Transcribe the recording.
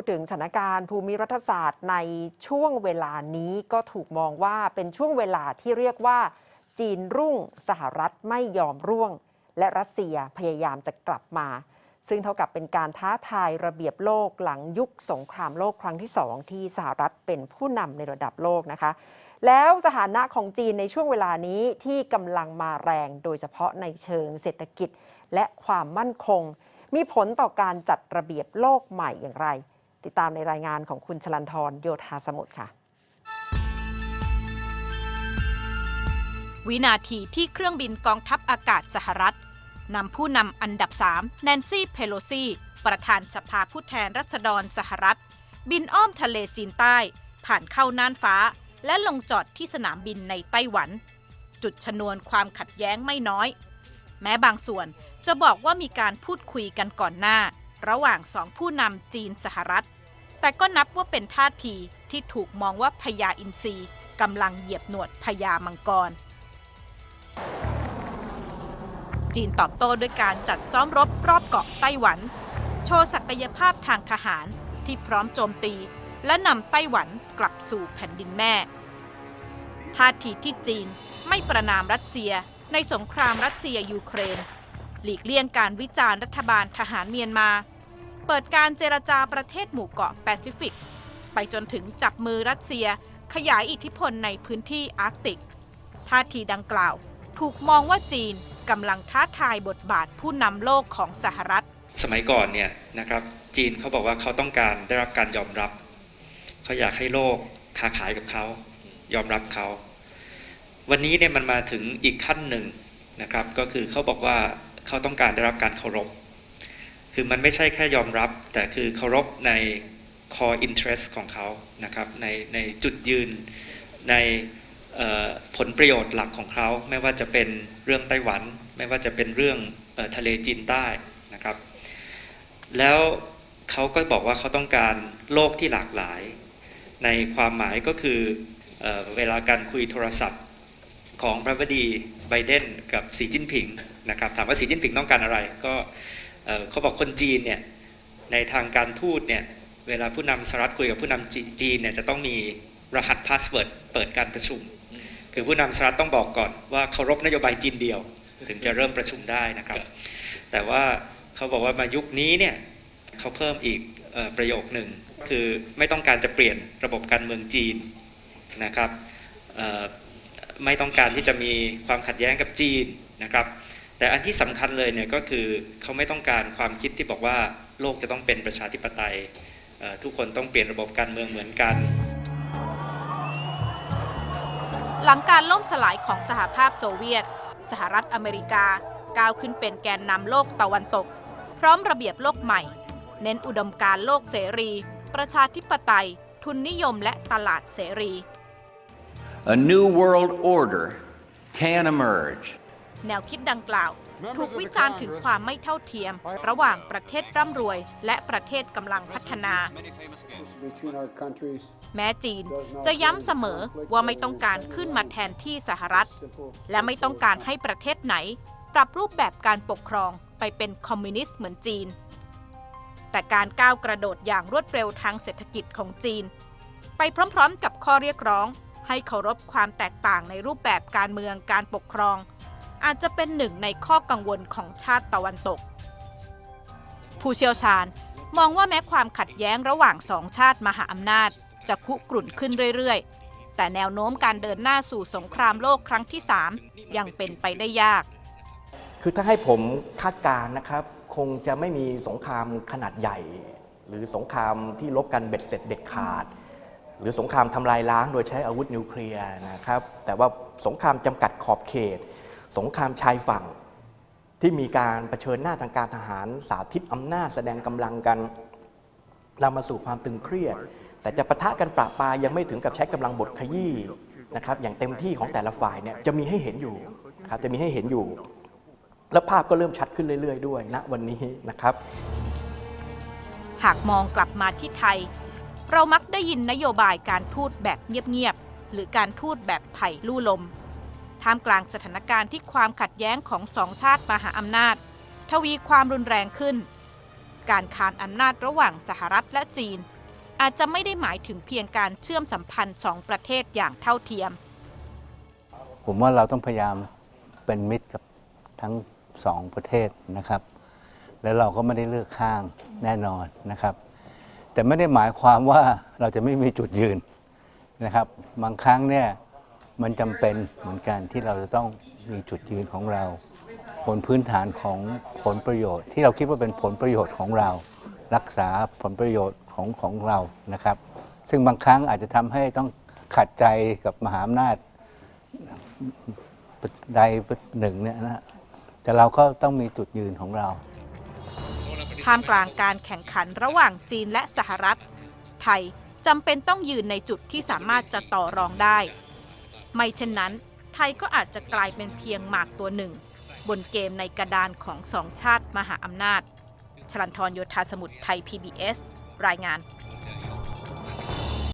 พูดถึงสถานการณ์ภูมิรัฐศาสตร์ในช่วงเวลานี้ก็ถูกมองว่าเป็นช่วงเวลาที่เรียกว่า จีนรุ่งสหรัฐไม่ยอมร่วง และรัสเซียพยายามจะกลับมา ซึ่งเท่ากับเป็นการท้าทายระเบียบโลกหลังยุคสงครามโลกครั้งที่สองที่สหรัฐเป็นผู้นำในระดับโลกนะคะ แล้วสถานะของจีนในช่วงเวลานี้ที่กำลังมาแรงโดยเฉพาะในเชิงเศรษฐกิจและความมั่นคงมีผลต่อการจัดระเบียบโลกใหม่อย่างไร ติดตามในรายงานของคุณชลันทรโยธาสมุทรค่ะ วินาทีที่เครื่องบินกองทัพอากาศสหรัฐนำผู้นำอันดับ 3 แนนซี่ เพโลซี ประธานสภาผู้แทนรัษฎรสหรัฐ บินอ้อมทะเลจีนใต้ ผ่านเข้าน่านฟ้า และลงจอดที่สนามบินในไต้หวัน จุดชนวนความขัดแย้งไม่น้อย แม้บางส่วนจะบอกว่ามีการพูดคุยกันก่อนหน้า ระหว่างสองผู้นำจีนสหรัฐ แต่ก็นับว่าเป็นท่าทีที่ถูกมองว่าพญาอินทรีกำลังเหยียบหนวดพญามังกร จีนตอบโต้ด้วยการจัดซ้อมรบรอบเกาะไต้หวัน โชว์ศักยภาพทางทหารที่พร้อมโจมตี และนำไต้หวันกลับสู่แผ่นดินแม่ ท่าทีที่จีนไม่ประนามรัสเซียในสงครามรัสเซียยูเครน หลีกเลี่ยงการวิจารณ์รัฐบาลทหารเมียนมา เปิดการเจรจาประเทศหมู่เกาะแปซิฟิก ไปจนถึงจับมือรัสเซียขยายอิทธิพลในพื้นที่อาร์กติก ท่าทีดังกล่าว ถูกมองว่าจีนกำลังท้าทายบทบาทผู้นำโลกของสหรัฐ สมัยก่อนเนี่ยนะครับจีนเขาบอกว่าเขาต้องการได้รับการยอมรับ เขาอยากให้โลกค้าขายกับเขา ยอมรับเขา วันนี้เนี่ยมันมาถึงอีกขั้นหนึ่งนะครับ ก็คือเขาบอกว่า เขาต้องการได้รับการเคารพ คือมันไม่ใช่แค่ยอมรับ แต่คือเคารพใน core interest ของเขานะครับในในจุดยืนในผลประโยชน์หลักของเขา ไม่ว่าจะเป็นเรื่องไต้หวัน ไม่ว่าจะเป็นเรื่องออทะเลจีนใต้นะครับ แล้วเขาก็บอกว่าเขาต้องการโลกที่หลากหลาย ในความหมายก็คือเอเวลาการคุยโทรศัพท์ ของพระบดีไบเดนกับสีจิ้นผิงนะครับถามว่าสีจิ้นผิงต้องการอะไรก็เขาบอกคนจีนเนี่ยในทางการทูตเนี่ยเวลาผู้นำสหรัฐคุยกับผู้นำจีจีนเนี่ยจะต้องมีรหัสพาสเวิร์ดเปิดการประชุม คือผู้นำสหรัฐต้องบอกก่อนว่าเคารพนโยบายจีนเดียว ถึงจะเริ่มประชุมได้นะครับ แต่ว่าเขาบอกว่ามายุคนี้เนี่ยเขาเพิ่มอีกประโยคหนึ่งคือไม่ต้องการจะเปลี่ยนระบบการเมืองจีนนะครับ ไม่ต้องการที่จะมีความขัดแย้งกับจีนนะครับ แต่อันที่สำคัญเลยเนี่ยก็คือเขาไม่ต้องการความคิดที่บอกว่าโลกจะต้องเป็นประชาธิปไตยทุกคนต้องเปลี่ยนระบบการเมืองเหมือนกัน หลังการล่มสลายของสหภาพโซเวียต สหรัฐอเมริกาก้าวขึ้นเป็นแกนนำโลกตะวันตก พร้อมระเบียบโลกใหม่ เน้นอุดมการโลกเสรี ประชาธิปไตย ทุนนิยมและตลาดเสรี A new world order can emerge. แนวคิดดังกล่าว ถูกวิจารณ์ถึงความไม่เท่าเทียม ระหว่างประเทศร่ำรวย และประเทศกำลังพัฒนา between our countries แม้จีนจะย้ำเสมอว่าไม่ต้องการขึ้นมาแทนที่สหรัฐ และไม่ต้องการให้ประเทศไหน ปรับรูปแบบการปกครองไปเป็นคอมมิวนิสต์เหมือนจีน แต่การก้าวกระโดดอย่างรวดเร็วทางเศรษฐกิจของจีน ไปพร้อมๆ กับข้อเรียกร้อง ให้เคารพความแตกต่างในรูปแบบการเมืองการปกครอง อาจจะเป็นหนึ่งในข้อกังวลของชาติตะวันตก ผู้เชี่ยวชาญมองว่าแม้ความขัดแย้งระหว่างสองชาติมหาอำนาจ จะคุกรุ่นขึ้นเรื่อยๆ แต่แนวโน้มการเดินหน้าสู่สงครามโลกครั้งที่ 3 ยังเป็นไปได้ยาก คือถ้าให้ผมคาดการณ์นะครับ คงจะไม่มีสงครามขนาดใหญ่ หรือสงครามที่ลบกันเบ็ดเสร็จเด็ดขาด หรือสงครามทำลายล้างโดยใช้อาวุธนิวเคลียร์นะครับแต่ว่าสงครามจำกัดขอบเขต สงครามชายฝั่งที่มีการเผชิญหน้าทางการทหารสาธิตอำนาจแสดงกำลังกันนำมาสู่ความตึงเครียด แต่จะปะทะกันปราปายังไม่ถึงกับใช้กำลังบทขยี้นะครับอย่างเต็มที่ของแต่ละฝ่ายเนี่ยจะมีให้เห็นอยู่ครับจะมีให้เห็นอยู่ แล้วภาพก็เริ่มชัดขึ้นเรื่อย ๆ ด้วยณวันนี้นะครับ หากมองกลับมาที่ไทย เรามักได้ยินนโยบายการทูตแบบเงียบๆ หรือการทูตแบบไผ่ลู่ลม ท่ามกลางสถานการณ์ที่ความขัดแย้งของสองชาติมหาอำนาจ ทวีความรุนแรงขึ้น การคานอำนาจระหว่างสหรัฐและจีน อาจจะไม่ได้หมายถึงเพียงการเชื่อมสัมพันธ์สองประเทศอย่างเท่าเทียม ผมว่าเราต้องพยายามเป็นมิตรกับทั้งสองประเทศนะครับ แล้วเราก็ไม่ได้เลือกข้างแน่นอนนะครับ แต่ไม่ได้หมายความว่าเราจะไม่มีจุดยืนนะครับ บางครั้งเนี่ยมันจำเป็นเหมือนกันที่เราจะต้องมีจุดยืนของเราบนพื้นฐานของผลประโยชน์ ที่เราคิดว่าเป็นผลประโยชน์ของเรา รักษาผลประโยชน์ของของเรานะครับ ซึ่งบางครั้งอาจจะทำให้ต้องขัดใจกับมหาอำนาจใดหนึ่งเนี่ยนะแต่เราก็ต้องมีจุดยืนของเรา ท่ามกลางการแข่งขันระหว่างจีนและสหรัฐ ไทยจำเป็นต้องยืนในจุดที่สามารถจะต่อรองได้ ไม่เช่นนั้น ไทยก็อาจจะกลายเป็นเพียงหมากตัวหนึ่ง บนเกมในกระดานของสองชาติมหาอำนาจ ชลันทรโยธาสมุทรไทย PBS รายงาน